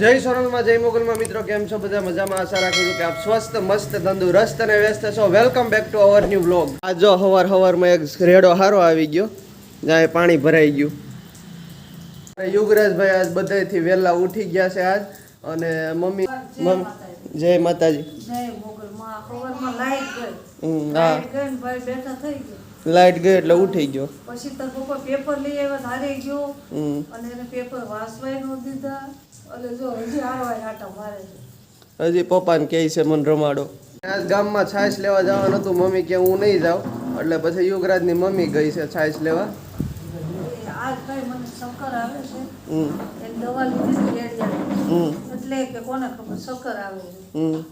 જય સોનલમાં જય મોગલમાં. મિત્રો કેમ છો બધા? મજામાં? આશા રાખું છું કે આપ સ્વસ્થ મસ્ત તંદુરસ્ત અને વ્યસ્ત છો. Welcome back to our new vlog આ જો હવાર હવારમાં એક રેડો હારો આવી ગયો જ્યાં પાણી ભરાઈ ગયું. યુગરાજભાઈ આજ બધાથી વહેલા ઉઠી ગયા છે આજ. અને મમ્મી મમ્મી જય માતાજી. લાઈટ ગઈ. એટલે ઉઠી ગયો. પછી તો પેપર લઈ આવ્યા ધારે ગયો. અને એને પેપર વાંચવાય ન દીધા. હજી પપ્પાને કહે છે મને રમાડો. આજ ગામમાં છાશ લેવા જવાનું હતું મમ્મી કે હું નહીં જાઉં. એટલે પછી યુગરાજની મમ્મી ગઈ છે છાશ લેવા. એ આજ ભાઈ શક્કર આવે છે. હમ. દવા લીધી હતી એડિયાની. હમ. એટલે કે કોને ખબર શક્કર આવે છે. હમ.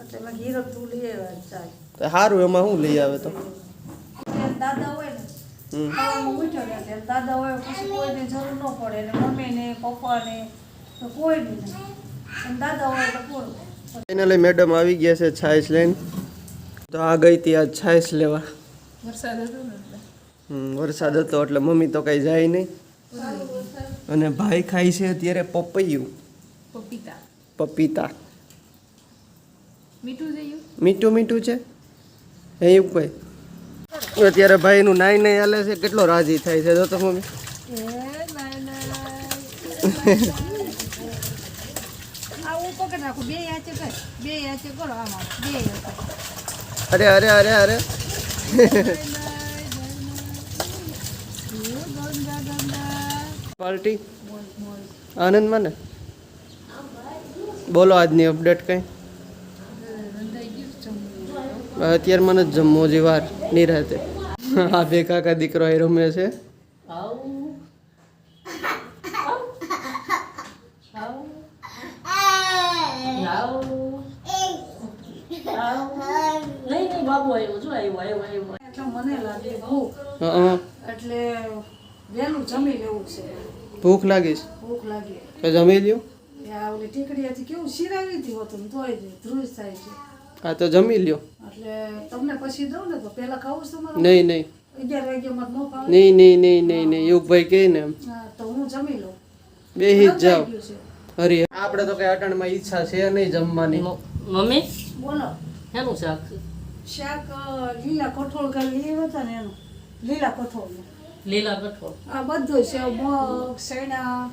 એટલે તું લઈ આવ્યા સારું એમાં શું લઈ આવે તો? દાદા હોય ને ને દાદા હોય પછી કોઈને જરૂર ન પડે. ને પપ્પા પપ્પાને તો કોઈ નહીં દાદા હોય તો પૂરું ફાઇનલી મેડમ આવી ગયા છે છાશ લઈને. તો આ ગઈ હતી આ છાશ લેવા. હમ વરસાદ હતો એટલે મમ્મી તો કઈ જાય નહીં. અને ભાઈ ખાય છે અત્યારે પપૈયું. પપીતા. પપીતા. મીઠું મીઠું મીઠું છે? એ એવું કોઈ? અત્યારે ભાઈનું નાઈ નહીં હાલે છે કેટલો રાજી થાય છે જો તો મમ્મી. આવું પકડ બે યાચે કર. બે યાચે કરો. આમાં બે યાચે. અરે અરે અરે અરે. પાર્ટી? આનંદ મને? બોલો આજની અપડેટ કઈ? અત્યારે મને જમ્મો જમવો જે વાર. નિરાતે. આ બે કાકા દીકરો એ રમે છે? એટલે મને લાગે ભૂખ હં, એટલે વહેલું જમી લેવું છે. ભૂખ લાગીશ ભૂખ લાગે. તો જમી લ્યો. એ આ ઓલી કેવું શિરાવી હતી હોતું તોય ધ્રુજ થાય છે. હા તો જમી લ્યો. એટલે તમને પછી દઉં ને તો પહેલા ખાવું છે તમારે? નહીં નહીં. અગિયાર ન નહીં નહીં નહીં નહીં નહીં. યુગભાઈ કહે ને એમ. હા, તો હું જમી લઉં. બેહી જ જાઓ. હરી આપણે તો કઈ અટણમાં ઈચ્છા છે નહીં જમવાની. મમ્મી? બોલો. શેનું શાક? શાક લીલા કઠોળ કરી લઈ હતા ને એનું. લીલા કઠોળ. લીલા કઠોળ. આ બધું છે મગ સેના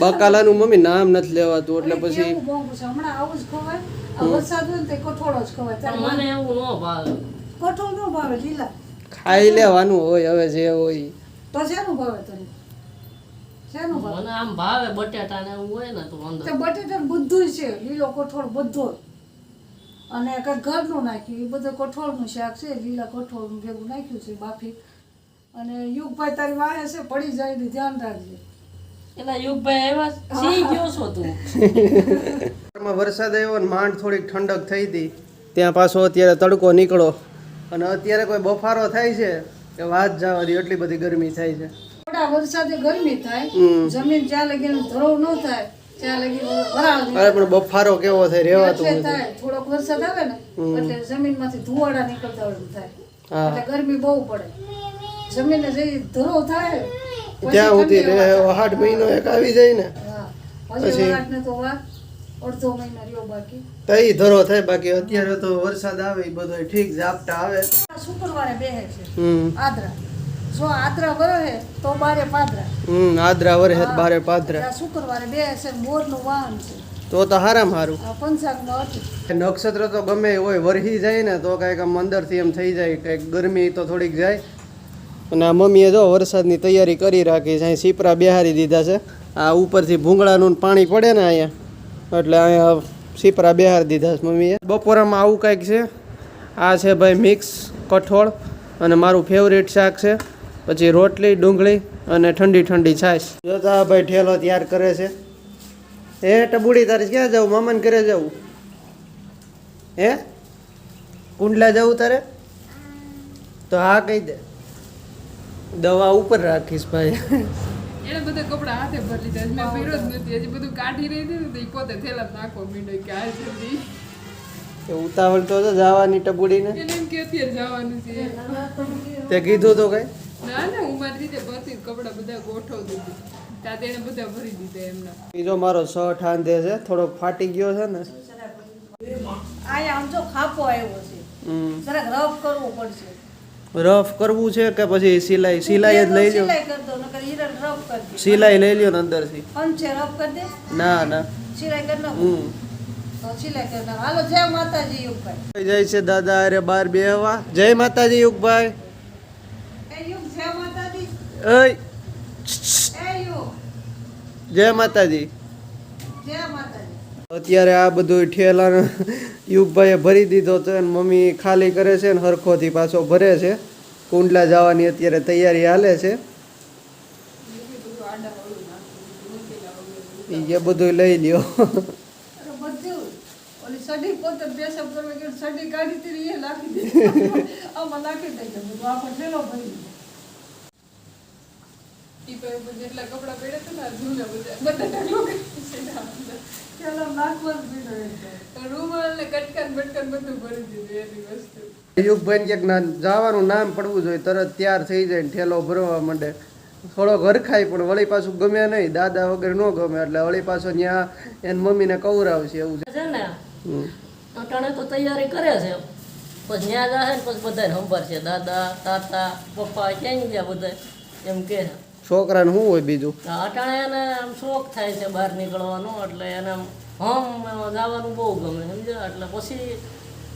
બકાલાનું મમ્મી નામ નથી લેવાતું એટલે પછી હમણાં આવું જ ખવાય. આ વરસાદ હોય ને કઠોળ જ ખવાય. મને એવું ન ભાવે. કઠોળ ન ભાવે લીલા. ખાઈ લેવાનું હોય હવે જે હોય. તો શેનું ભાવે તને? મને આમ ભાવે બટેટા ને એવું હોય ને તો અંદર તે બટેટા બધું છે લીલો કઠોળ બધો. અને ઘરનું નાખ્યું એ બધું કઠોળનું શાક છે લીલા કઠોળનું ભેગું નાખ્યું છે બાફી. અને યુગભાઈ તારી વાહે છે પડી જાય ને ધ્યાન રાખજે. એના યુગભાઈ એવા સી ગયો છો તું? વરસાદ આવ્યો ને માંડ થોડીક ઠંડક થઈ હતી. ત્યાં પાછો અત્યારે તડકો નીકળો અને અત્યારે કોઈ બફારો થાય છે કે વાત જવા એટલી બધી ગરમી થાય છે. થોડા વરસાદે ગરમી થાય જમીન જ્યાં લગી ધરોવ ન થાય ત્યાં લગી વરાળ અરે પણ બફારો કેવો થાય રેવાતું થાય થોડોક વરસાદ આવે ને એટલે જમીનમાંથી ધુવાડા નીકળતા હોય થાય. એટલે ગરમી બહુ પડે. જમીને જે ધરોવ થાય ત્યાં સુધી ઠંડી હવા રે આઠ મહિનો એક આવી જાય ને. હા. તો વાર અડધો મહિનો રહ્યો બાકી. તો ધરો થાય બાકી અત્યારે તો વરસાદ આવે ઈ બધો ઠીક ઝાપટા આવે. શુક્રવારે બેહે છે આદરા. જો આદરા વરહે તો બારે પાદરા. હમ આદરા વરહે બારે પાદરા. શુક્રવારે બે છે મોરનું વાહન છે. તો તો હારામ હારું. પંચાંગમાં હતું. નક્ષત્ર તો ગમે હોય વરહી જાય ને તો કાંઈક આમ અંદરથી એમ થઈ જાય કંઈક ગરમી તો થોડીક જાય. અને આ મમ્મીએ જો વરસાદની તૈયારી કરી રાખી છે અહીં સીપરા બેહારી દીધા છે. આ ઉપરથી ભૂંગળાનું પાણી પડે ને અહીંયા. એટલે અહીંયા સીપરા બેહારી દીધા છે મમ્મીએ. બપોરામાં આવું કાંઈક છે? આ છે ભાઈ મિક્સ કઠોળ અને મારું ફેવરેટ શાક છે. પછી રોટલી ડુંગળી અને ઠંડી ઠંડી છાશ. જોતા ભાઈ ઠેલો તૈયાર કરે છે. હે ટબુડી તારે ક્યાં જવું? મામાને ઘરે જવું. હે? કુંડલા જવું તારે? તો હા કહી દે. દવા ઉપર રાખીશ ભાઈ. એને બધા કપડા હાથે ભરી લીધા મેં પહેર્યો જ નથી. હજી બધું કાઢી રહી હતી. ને પોતે થેલા નાખો માંડ્યો કે આ જલ્દી એ ઉતાવળ તો જવાની ટબુડીને. એને એમ કે અત્યારે જવાનું છે. તે કીધું તો કઈ. ના ના હું મારી રીતે ભરતી કપડા બધા ગોઠવતી હતી ત્યાં તેને બધા ભરી દીધા એમના. બીજો મારો શર્ટ આંધે છે થોડોક ફાટી ગયો છે ને. અહીંયા આમ જો ખાપો આવ્યો છે. જરાક રફ કરવું પડશે. રફ કરવું છે કે પછી સિલાઈ? સિલાઈ જ લઈ લ્યો. સિલાઈ કરી દો નકર હિરણ રફ કરી દે. સિલાઈ લઈ લ્યો ને અંદરથી. અંશે રફ કરી દે? ના ના. સિલાઈ કરી નાખો? હમ. તો સિલાઈ કરી નાખો. હાલો જય માતાજી યુગભાઈ. જય છે દાદા અરે બાર બેહવા. જય માતાજી યુગભાઈ. ઓય. એ જય માતાજી. અત્યારે આ બધું ઠેલા યુગભાઈએ ભરી દીધો તો એને મમ્મી ખાલી કરે છે ને હરખોથી પાછો ભરે છે. કુંડલા જવાની અત્યારે તૈયારી હાલે છે. ઈ કે બધું લઈ લ્યો. અરે બધું ઓલી સડી પોતે પેશાબ કરવા સડી કાઢી હતી એ લાખી દે આમાં નાખી દે બધું. આપણે ઠેલો ભરી દીધો. ઈ ઉપર જેટલા કપડાં પહેર્યા હતા ને જૂના બધા. બધા ઢગલો યુગભાઈ ક્યાંક જવાનું નામ પડવું જોઈએ તરત તૈયાર થઈ જાય ને ઠેલો ભરવા માંડે. થોડો ઘરખાય પણ વળી પાછું ગમે નહીં દાદા વગર ન ગમે એટલે વળી પાછો ત્યાં એની મમ્મીને કવરાવશે એવું છે. છે ને અટાણે તો તૈયારી કરે છે. પછી ત્યાં જાય ને પછી બધા છે દાદા તાતા પપ્પા ક્યાંય ગયા બધા એમ કે છે. છોકરાને શું હોય બીજું? અટાણે એને આમ શોખ થાય છે બહાર નીકળવાનો એટલે એને હમ જવાનું બહુ ગમે સમજો એટલે પછી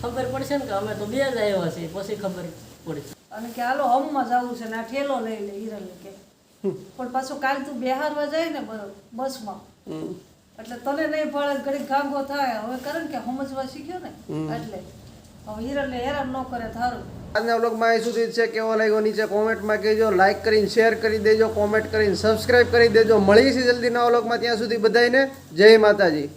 ખબર પડશે ને કે અમે તો બે જ આવ્યા છીએ પછી ખબર પડશે. અને કે હાલો હમમાં જવું છે ને આ ઠેલો લઈ લે હિરલ કે. પણ પાછું કાલ તું બિહારમાં જાય ને બસમાં. હમ. એટલે તને નહીં પડે ઘડી ગાંગો થાય હવે કરે ને કે સમજવા શીખ્યો ને એટલે. હિરલને હેરાન ન કરે થારું. આજના વ્લોગમાં એ સુધી છે. કેવો લાગ્યો નીચે કોમેન્ટમાં કહેજો. લાઈક કરીને શેર કરી દેજો. કોમેન્ટ કરીને સબસ્ક્રાઇબ કરી દેજો. મળી છે જલ્દી નવા વ્લોગમાં. ત્યાં સુધી બધાને જય માતાજી.